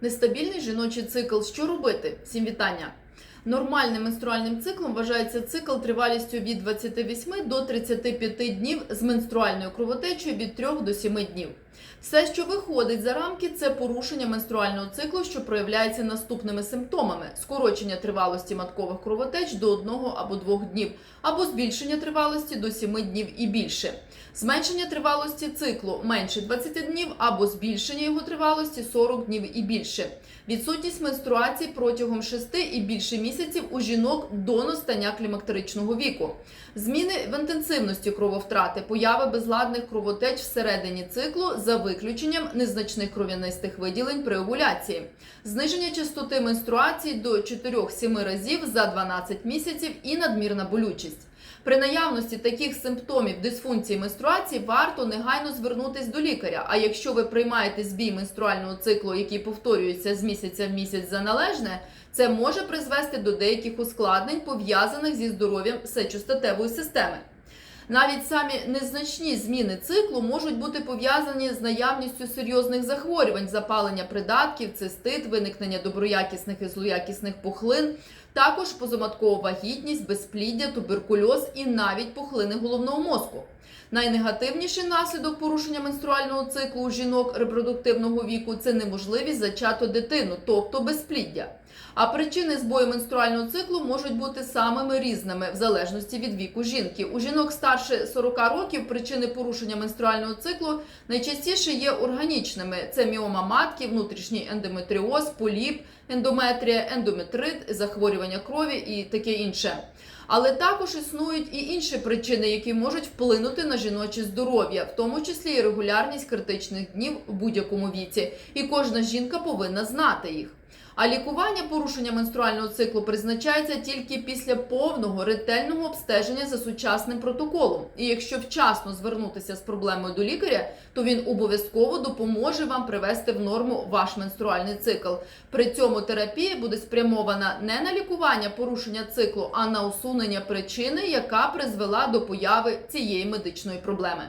Нестабільний жіночий цикл. Що робити? Всім вітання. Нормальним менструальним циклом вважається цикл тривалістю від 28 до 35 днів з менструальною кровотечею від 3 до 7 днів. Все, що виходить за рамки, це порушення менструального циклу, що проявляється наступними симптомами: скорочення тривалості маткових кровотеч до 1 або 2 днів, або збільшення тривалості до 7 днів і більше, зменшення тривалості циклу менше 20 днів, або збільшення його тривалості 40 днів і більше, відсутність менструації протягом 6 і більше місяців у жінок до настання клімактеричного віку, зміни в інтенсивності крововтрати, появи безладних кровотеч всередині циклу за виключенням незначних кров'янистих виділень при овуляції, зниження частоти менструації до 4-7 разів за 12 місяців і надмірна болючість. При наявності таких симптомів дисфункції менструації варто негайно звернутись до лікаря. А якщо ви приймаєте збій менструального циклу, який повторюється з місяця в місяць за належне, це може призвести до деяких ускладнень, пов'язаних зі здоров'ям сечостатевої системи. Навіть самі незначні зміни циклу можуть бути пов'язані з наявністю серйозних захворювань, запалення придатків, цистит, виникнення доброякісних і злоякісних пухлин, також позаматкова вагітність, безпліддя, туберкульоз і навіть пухлини головного мозку. Найнегативніший наслідок порушення менструального циклу у жінок репродуктивного віку це неможливість зачати дитину, тобто безпліддя. А причини збою менструального циклу можуть бути самими різними в залежності від віку жінки. У жінок старше 40 років причини порушення менструального циклу найчастіше є органічними: це міома матки, внутрішній ендометріоз, поліп, ендометрія, ендометрит, захворювання крові і таке інше. Але також існують і інші причини, які можуть вплинути на жіноче здоров'я, в тому числі і регулярність критичних днів в будь-якому віці. І кожна жінка повинна знати їх. А лікування порушення менструального циклу призначається тільки після повного ретельного обстеження за сучасним протоколом. І якщо вчасно звернутися з проблемою до лікаря, то він обов'язково допоможе вам привести в норму ваш менструальний цикл. При цьому терапія буде спрямована не на лікування порушення циклу, а на усунення причини, яка призвела до появи цієї медичної проблеми.